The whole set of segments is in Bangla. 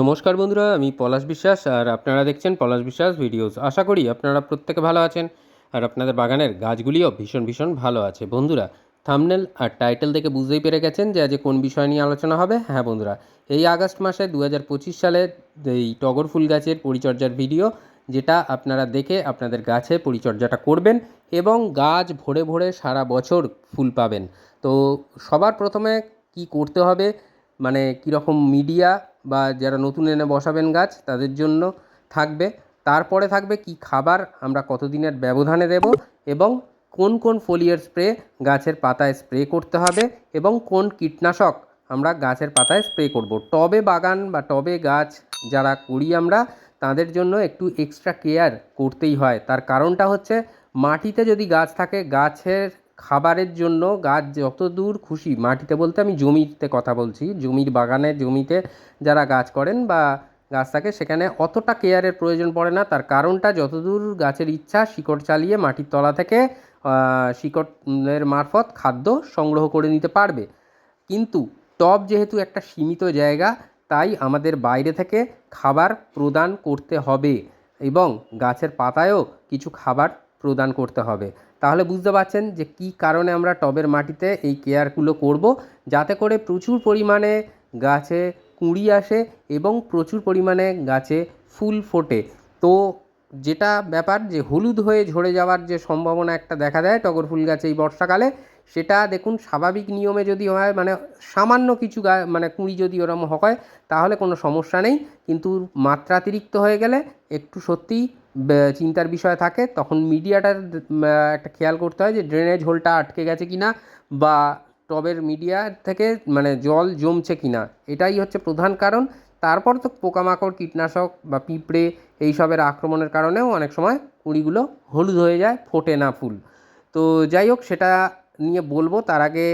নমস্কার বন্ধুরা, আমি পলাশ বিশ্বাস আর আপনারা দেখছেন পলাশ বিশ্বাস ভিডিওস। আশা করি আপনারা প্রত্যেকে ভালো আছেন আর আপনাদের বাগানের গাছগুলিও ভীষণ ভীষণ ভালো আছে। বন্ধুরা থামনেল আর টাইটেল দেখে বুঝতেই পেরে গেছেন যে আজ কোন বিষয় নিয়ে আলোচনা হবে। হ্যাঁ বন্ধুরা, এই আগস্ট মাসে দু হাজার পঁচিশ সালে এই টগর ফুল গাছের পরিচর্যার ভিডিও, যেটা আপনারা দেখে আপনাদের গাছে পরিচর্যাটা করবেন এবং গাছ ভরে ভরে সারা বছর ফুল পাবেন। তো সবার প্রথমে কি করতে হবে? মানে কীরকম মিডিয়া বা যারা নতুন এনে বসাবেন গাছ, তাদের জন্য থাকবে। তারপরে থাকবে কি খাবার আমরা কতদিনের ব্যবধানে দেব এবং কোন কোন ফোলিয়ার স্প্রে গাছের পাতায় স্প্রে করতে হবে এবং কোন কীটনাশক আমরা গাছের পাতায় স্প্রে করব। টবে বাগান বা টবে গাছ যারা করি আমরা, তাদের জন্য একটু এক্সট্রা কেয়ার করতেই হয়। তার কারণটা হচ্ছে মাটিতে যদি গাছ থাকে, গাছের খাবারের জন্য গাছ যত দূর খুশি, মাটিতে বলতে আমি জমিতে কথা বলছি, জমির বাগানে, জমিতে যারা গাছ করেন বা গাছ থাকে, সেখানে অতটা কেয়ারের প্রয়োজন পড়ে না। তার কারণটা যতদূর গাছের ইচ্ছা, শিকড় চালিয়ে মাটির তলা থেকে শিকড়ের মারফত খাদ্য সংগ্রহ করে নিতে পারবে। কিন্তু টব যেহেতু একটা সীমিত জায়গা, তাই আমাদের বাইরে থেকে খাবার প্রদান করতে হবে এবং গাছের পাতায়ও কিছু খাবার প্রদান করতে হবে। তাহলে বুঝতে পারছেন যে কী কারণে আমরা টবের মাটিতে এই কেয়ারগুলো করব? যাতে করে প্রচুর পরিমাণে গাছে কুঁড়ি আসে এবং প্রচুর পরিমাণে গাছে ফুল ফোটে। তো যেটা ব্যাপার যে হলুদ হয়ে ঝরে যাওয়ার যে সম্ভাবনা একটা দেখা দেয় টগর ফুল গাছে এই বর্ষাকালে, সেটা দেখুন স্বাভাবিক নিয়মে যদি হয় মানে সামান্য কিছু গা মানে কুঁড়ি যদি ওরম হয়, তাহলে কোনো সমস্যা নেই। কিন্তু মাত্রাতিরিক্ত হয়ে গেলে একটু সত্যিই চিন্তার বিষয় থাকে, তখন মিডিয়াটার একটা খেয়াল করতে হয় যে ড্রেনেজ হোলটা আটকে গেছে কি না বা টবের মিডিয়া থেকে মানে জল জমছে কি না এটাই হচ্ছে প্রধান কারণ। তারপর তো পোকামাকড়, কীটনাশক বা পিঁপড়ে এইসবের আক্রমণের কারণেও অনেক সময় কুঁড়িগুলো হলুদ হয়ে যায়, ফোটে না ফুল। তো যাই হোক, সেটা নিয়ে বলব। তার আগে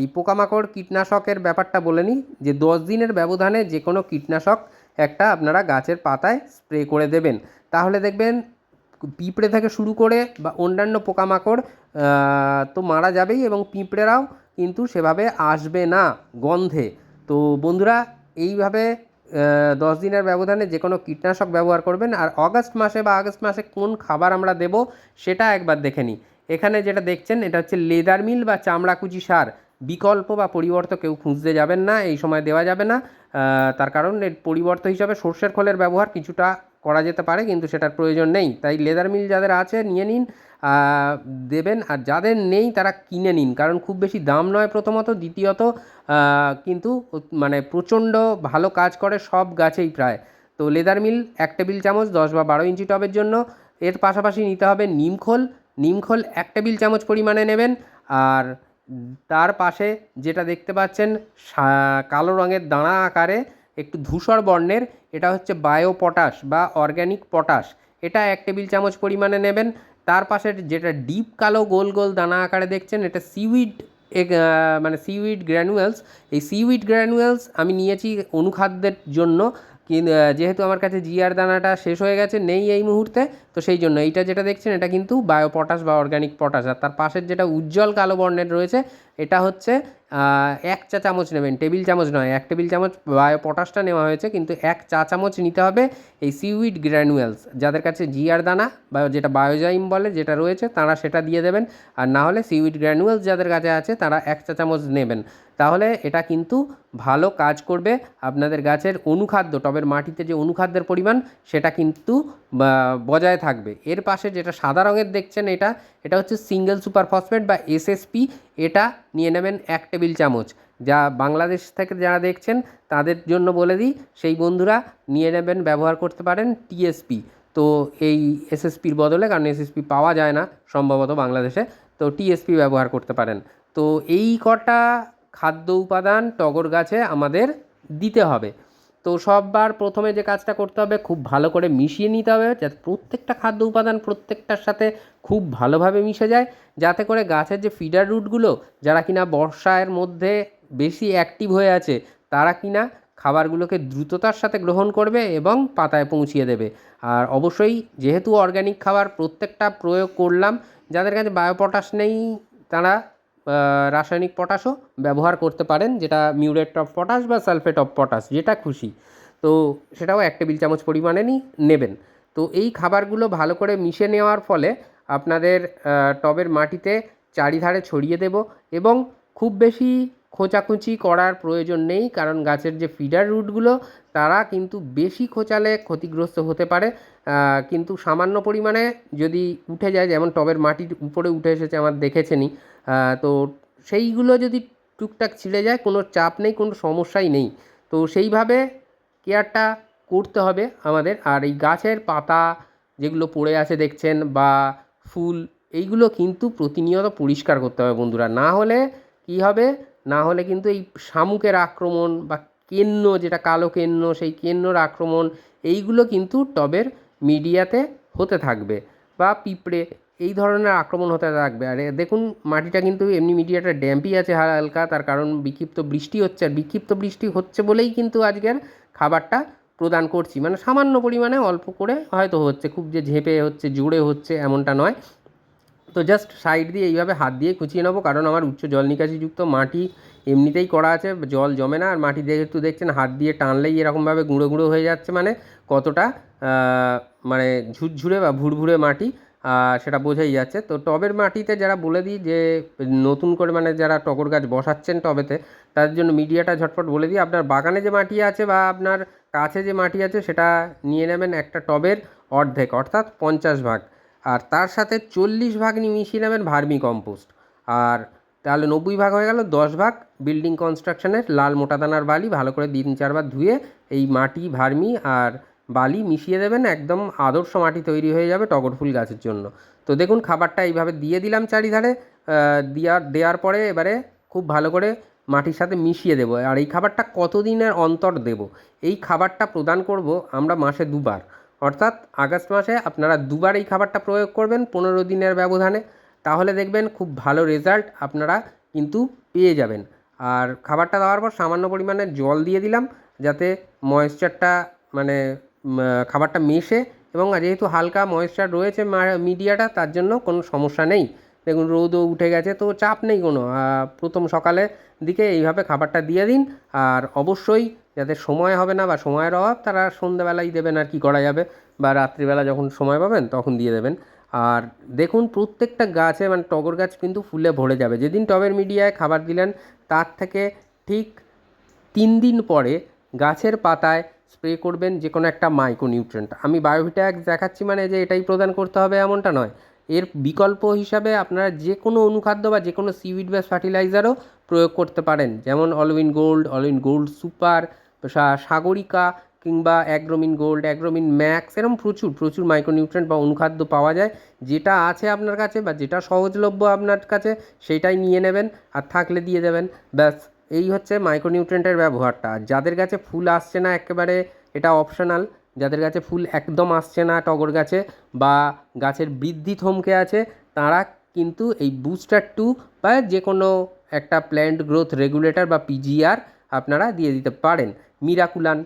এই পোকামাকড়, কীটনাশকের ব্যাপারটা বলে নিই যে দশ দিনের ব্যবধানে যে কোনো কীটনাশক একটা আপনারা গাছের পাতায় স্প্রে করে দেবেন। তাহলে দেখবেন পিঁপড়ে থেকে শুরু করে বা অন্যান্য পোকামাকড় তো মারা যাবেই এবং পিঁপড়েরাও কিন্তু সেভাবে আসবে না গন্ধে। তো বন্ধুরা, এইভাবে দশ দিনের ব্যবধানে যে কোনো কীটনাশক ব্যবহার করবেন। আর অগাস্ট মাসে বা আগস্ট মাসে কোন খাবার আমরা দেব, সেটা একবার দেখে নিই এখানে যেটা দেখছেন, এটা হচ্ছে লেদার মিল বা চামড়াকুচি সার। বিকল্প বা পরিবর্ত কেউ খুঁজতে যাবেন না, এই সময় দেওয়া যাবে না। তার কারণ এর পরিবর্ত হিসাবে সর্ষের খোলের ব্যবহার কিছুটা করা যেতে পারে, কিন্তু সেটার প্রয়োজন নেই। তাই লেদার মিল যাদের আছে, নিয়ে নিন। দেবেন, আর যাদের নেই, তারা কিনে নিন। কারণ খুব বেশি দাম নয় প্রথমত, দ্বিতীয়ত কিন্তু মানে প্রচণ্ড ভালো কাজ করে সব গাছেই প্রায়। তো লেদার মিল, এক টেবিল চামচ, দশ বা বারো ইঞ্চি টবের জন্য। এর পাশাপাশি নিতে হবে নিমখোল নিমখোল এক টেবিল চামচ পরিমাণে নেবেন। আর তার পাশে যেটা দেখতে পাচ্ছেন কালো রঙের দানা আকারে একটু ধূসর বর্ণের, এটা হচ্ছে বায়ো পটাশ বা অর্গ্যানিক পটাশ। এটা এক টেবিল চামচ পরিমাণে নেবেন। তার পাশে যেটা ডিপ কালো গোল গোল দানা আকারে দেখছেন, এটা সিউইড মানে সিউইড গ্র্যানুয়েলস। এই সিউইড গ্র্যানুয়েলস আমি নিয়েছি অনুখাদ্যের জন্য। যেহেতু আমার কাছে জিআর দানাটা শেষ হয়ে গেছে, নেই এই মুহূর্তে, তো সেই জন্য এইটা যেটা দেখছেন, এটা কিন্তু বায়ো পটাশ বা অর্গ্যানিক পটাশ। আর তার পাশের যেটা উজ্জ্বল কালো বর্ণের রয়েছে, এটা হচ্ছে এক চা চামচ নেবেন, টেবিল চামচ নয়, এক টেবিল চামচ বায়ো পটাশটা নেওয়া হয়েছে, কিন্তু এক চা চামচ নিতে হবে এই সিউইড গ্র্যানুয়েলস। যাদের কাছে জিআর দানা বা যেটা বায়োজাইম বলে, যেটা রয়েছে, তারা সেটা দিয়ে দেবেন। আর না হলে সিউইড গ্র্যানুয়েলস যাদের কাছে আছে, তারা এক চা চামচ নেবেন। তাহলে এটা কিন্তু ভালো কাজ করবে আপনাদের গাছের অনুখাদ্য, টবের মাটিতে যে অনুখাদ্যের পরিমাণ, সেটা কিন্তু বজায় থাকবে। এর পাশে যেটা সাদা রঙের দেখছেন এটা এটা হচ্ছে সিঙ্গেল সুপার ফসফেট বা এসএসপি এটা নিয়ে নেবেন এক টেবিল চামচ। যা বাংলাদেশ থেকে যারা দেখছেন, তাদের জন্য বলে দিই, সেই বন্ধুরা নিয়ে নেবেন, ব্যবহার করতে পারেন টিএসপি তো এই এসএসপির বদলে, কারণ এসএসপি পাওয়া যায় না, সম্ভবত বাংলাদেশে, তো টিএসপি ব্যবহার করতে পারেন। তো এই কটা খাদ্য উপাদান টগর গাছে আমাদের দিতে হবে। তো সববার প্রথমে যে কাজটা করতে হবে, খুব ভালো করে মিশিয়ে নিতে হবে যাতে প্রত্যেকটা খাদ্য উপাদান প্রত্যেকটার সাথে খুব ভালোভাবে মিশে যায়। যাতে করে গাছের যে ফিডার রুটগুলো যারা কিনা বর্ষার মধ্যে বেশি অ্যাক্টিভ হয়ে আছে, তারা কিনা খাবারগুলোকে দ্রুততার সাথে গ্রহণ করবে এবং পাতায় পৌঁছিয়ে দেবে। আর অবশ্যই যেহেতু অর্গ্যানিক খাবার প্রত্যেকটা প্রয়োগ করলাম, যাদের কাছে বায়োপটাশ নেই, তারা রাসায়নিক পটাশও ব্যবহার করতে পারেন, যেটা মিউরেট অফ পটাশ বা সালফেট অফ পটাশ, যেটা খুশি। তো সেটাও এক টেবিল চামচ পরিমাণে নিই নেবেন। তো এই খাবারগুলো ভালো করে মিশে নেওয়ার ফলে আপনাদের টবের মাটিতে চারিধারে ছড়িয়ে দেব এবং খুব বেশি খোঁচাখুচি করার প্রয়োজন নেই, কারণ গাছের যে ফিডার রুটগুলো, তারা কিন্তু বেশি খোঁচালে ক্ষতিগ্রস্ত হতে পারে। কিন্তু সামান্য পরিমাণে যদি উঠে যায়, যেমন টবের মাটির উপরে উঠে এসেছে, আমার দেখেছেনই তো সেইগুলো যদি টুকটাক ছিঁড়ে যায়, কোনো চাপ নেই, কোনো সমস্যাই নেই। তো সেইভাবে কেয়ারটা করতে হবে আমাদের। আর এই গাছের পাতা যেগুলো পড়ে আছে দেখছেন বা ফুল, এইগুলো কিন্তু প্রতিনিয়ত পরিষ্কার করতে হবে বন্ধুরা। না হলে কী হবে? না হলে কিন্তু এই শামুকের আক্রমণ বা কেন্ন, যেটা কালো কেন্ন, সেই কেন্নর আক্রমণ, এইগুলো কিন্তু টবের মিডিয়াতে হতে থাকবে। বা পিঁপড়ে এই ধরনের আক্রমণ হতে থাকবে। আর, দেখুন, মাটিটা কিন্তু এমনি মিডিয়াটা ড্যাম্পই আছে হালকা, তার কারণ বিক্ষিপ্ত বৃষ্টি হচ্ছে। আর বিক্ষিপ্ত বৃষ্টি হচ্ছে বলেই কিন্তু আজকের খাবারটা প্রদান করছি। মানে সামান্য পরিমাণে অল্প করে হয়তো হচ্ছে, খুব যে ঝেঁপে হচ্ছে জোরে হচ্ছে, এমনটা নয়। তো জাস্ট সাইড দিয়ে এইভাবে হাত দিয়ে কুচিয়ে নেব, কারণ আমার উচ্চ জল নিকাশিযুক্ত মাটি এমনিতেই করা আছে, জল জমে না। আর মাটি যেহেতু দেখছেন, হাত দিয়ে টানলেই এরকমভাবে গুঁড়ো গুঁড়ো হয়ে যাচ্ছে। মানে কতটা মানে ঝুরঝুরে বা ভুরভুরে মাটি। সেটা বোঝাই যাচ্ছে। তো টবের মাটিতে যারা বলে দিই যে নতুন করে মানে যারা টগর গাছ বসাচ্ছেন টবেতে তাদের জন্য মিডিয়াটা ঝটপট বলে দিই। আপনার বাগানে যে মাটি আছে বা আপনার কাছে যে মাটি আছে, সেটা নিয়ে নেবেন একটা টবের অর্ধেক, অর্থাৎ পঞ্চাশ ভাগ। আর তার সাথে চল্লিশ ভাগ নিয়ে মিশিয়ে নেবেন ভার্মি কম্পোস্ট আর তাহলে নব্বই ভাগ হয়ে গেল, দশ ভাগ বিল্ডিং কনস্ট্রাকশনের লাল মোটা দানার বালি, ভালো করে দিন চারবার ধুয়ে এই মাটি, ভার্মি আর বালি মিশিয়ে দেবেন, একদম আদর্শ মাটি তৈরি হয়ে যাবে টগর ফুল গাছের জন্য। তো দেখুন খাবারটা এইভাবে দিয়ে দিলাম চারিধারে দেওয়ার দেওয়ার পরে এবারে খুব ভালো করে মাটির সাথে মিশিয়ে দেবো। আর এই খাবারটা কতদিনের অন্তর দেব? এই খাবারটা প্রদান করব আমরা মাসে দুবার। অর্থাৎ আগস্ট মাসে আপনারা দুবার এই খাবারটা প্রয়োগ করবেন পনেরো দিনের ব্যবধানে। তাহলে দেখবেন খুব ভালো রেজাল্ট আপনারা কিন্তু পেয়ে যাবেন। আর খাবারটা দেওয়ার পর সামান্য পরিমাণে জল দিয়ে দিলাম, যাতে ময়েশ্চারটা মানে খাবারটা মেশে এবং যেহেতু হালকা ময়েশ্চার রয়েছে মিডিয়াটা তার জন্য কোনো সমস্যা নেই। দেখুন, রোদও উঠে গেছে, তো চাপ নেই কোনো। প্রথম সকালে দিকে এইভাবে খাবারটা দিয়ে দিন। আর অবশ্যই যাদের সময় হবে না বা সময়ের অভাব, তারা সন্ধ্যাবেলাই দেবেন আর কি করা যাবে। বা রাত্রিবেলা যখন সময় পাবেন, তখন দিয়ে দেবেন। আর দেখুন, প্রত্যেকটা গাছে মানে টগর গাছ কিন্তু ফুলে ভরে যাবে। যেদিন টবের মিডিয়ায় খাবার দিলেন, তার থেকে ঠিক তিন দিন পরে গাছের পাতায় স্প্রে করবেন যে কোনো একটা মাইক্রোনিউট্রেন্ট আমি বায়োভিটাক্স দেখাচ্ছি মানে যে এটাই প্রদান করতে হবে এমনটা নয়। এর বিকল্প হিসাবে আপনারা যে কোনো অনুখাদ্য বা যে কোনো সিউইড বেস ফার্টিলাইজারও প্রয়োগ করতে পারেন। যেমন Allwin Gold Allwin Gold Super Sagarika কিংবা অ্যাগ্রোমিন গোল্ড, অ্যাগ্রোমিন ম্যাক্স এরকম প্রচুর প্রচুর মাইক্রোনিউট্রেন্ট বা অনুখাদ্য পাওয়া যায়। যেটা আছে আপনার কাছে বা যেটা সহজলভ্য আপনার কাছে, সেটাই নিয়ে নেবেন আর থাকলে দিয়ে দেবেন। ব্যাস। এই হচ্ছে মাইক্রোনিউট্রেন্টের ব্যবহারটা। যাদের কাছে ফুল আসছে না একেবারে, এটা অপশনাল যাদের কাছে ফুল একদম আসছে না টগর গাছে বা গাছের বৃদ্ধি থমকে আছে, তারা কিন্তু এই বুস্টার টু বা যে কোনো একটা প্ল্যান্ট গ্রোথ রেগুলেটর বা পিজিআর আপনারা দিয়ে দিতে পারেন। মিরাকুলান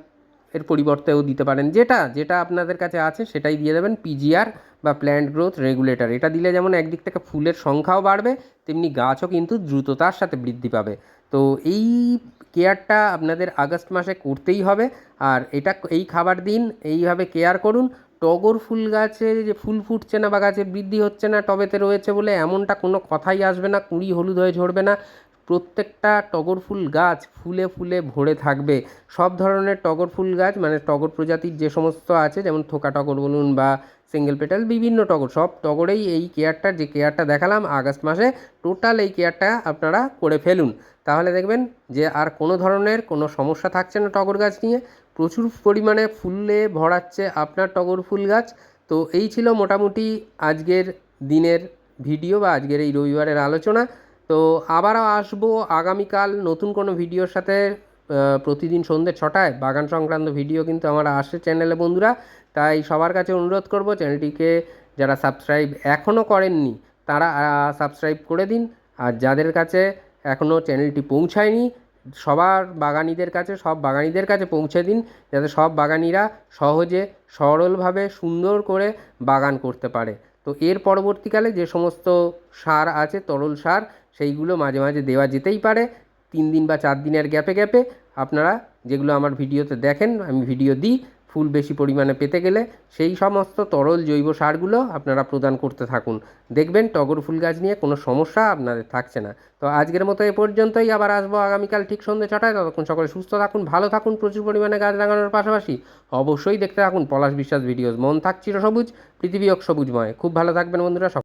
এর পরিবর্তেও দিতে পারেন। যেটা যেটা আপনাদের কাছে আছে সেটাই দিয়ে দেবেন পিজিআর বা প্ল্যান্ট গ্রোথ রেগুলেটর এটা দিলে যেমন একদিক থেকে ফুলের সংখ্যাও বাড়বে, তেমনি গাছও কিন্তু দ্রুততার সাথে বৃদ্ধি পাবে। তো এই কেয়ারটা আপনাদের আগস্ট মাসে করতেই হবে। আর এটা এই খাবার দিন, এইভাবে কেয়ার করুন। টগর ফুল গাছে যে ফুল ফুটছে না বা গাছে বৃদ্ধি হচ্ছে না টবেতে রয়েছে বলে এমনটা কোনো কথাই আসবে না, কুঁড়ি হলুদ হয়ে ঝরবে না। প্রত্যেকটা টগর ফুল গাছ ফুলে ফুলে ভরে থাকবে। সব ধরনের টগর ফুল গাছ মানে টগর প্রজাতির যে সমস্ত আছে, যেমন থোকা টগর বলুন বা সিঙ্গেল পেটাল বিভিন্ন টগর, সব টগরেই এই কেয়ারটা, যে কেয়ারটা দেখালাম আগস্ট মাসে, টোটাল এই কেয়ারটা আপনারা করে ফেলুন। তাহলে দেখবেন যে আর কোনো ধরনের কোনো সমস্যা থাকছে না টগর গাছ নিয়ে। প্রচুর পরিমাণে ফুলে ভরাচ্ছে আপনার টগর ফুল গাছ। তো এই ছিল মোটামুটি আজকের দিনের ভিডিও বা আজকের এই রবিবারের আলোচনা। তো আবারও আসব আগামীকাল নতুন কোনো ভিডিওর সাথে প্রতিদিন সন্ধ্যে ছটায়। বাগান সংক্রান্ত ভিডিও কিন্তু আমার আসে চ্যানেলে, বন্ধুরা। তাই সবার কাছে অনুরোধ করব চ্যানেলটিকে যারা সাবস্ক্রাইব এখনও করেননি, তারা সাবস্ক্রাইব করে দিন। আর যাদের কাছে এখনও চ্যানেলটি পৌঁছায়নি, সবার বাগানিদের কাছে, সব বাগানিদের কাছে পৌঁছে দিন। যাতে সব বাগানিরা সহজে, সরলভাবে, সুন্দর করে বাগান করতে পারে। তো এর পরবর্তীকালে যে সমস্ত সার আছে, তরল সার সেইগুলো মাঝে মাঝে দেওয়া যেতেই পারে। তিন দিন বা চার দিনের গ্যাপে গ্যাপে আপনারা যেগুলো আমার ভিডিওতে দেখেন, আমি ভিডিও দিই, ফুল বেশি পরিমাণে পেতে গেলে সেই সমস্ত তরল জৈব সারগুলো আপনারা প্রদান করতে থাকুন। দেখবেন টগর ফুল গাছ নিয়ে কোনো সমস্যা আপনাদের থাকছে না। তো আজকের মতো এ পর্যন্তই, আবার আসব আগামীকাল ঠিক সন্ধ্যে ছটায়। ততক্ষণ সকলে সুস্থ থাকুন, ভালো থাকুন, প্রচুর পরিমাণে গাছ লাগানোর পাশাপাশি অবশ্যই দেখতে থাকুন পলাশ বিশ্বাস ভিডিওস। মন থাক চির সবুজ, পৃথিবী সবুজময়। খুব ভালো থাকবেন বন্ধুরা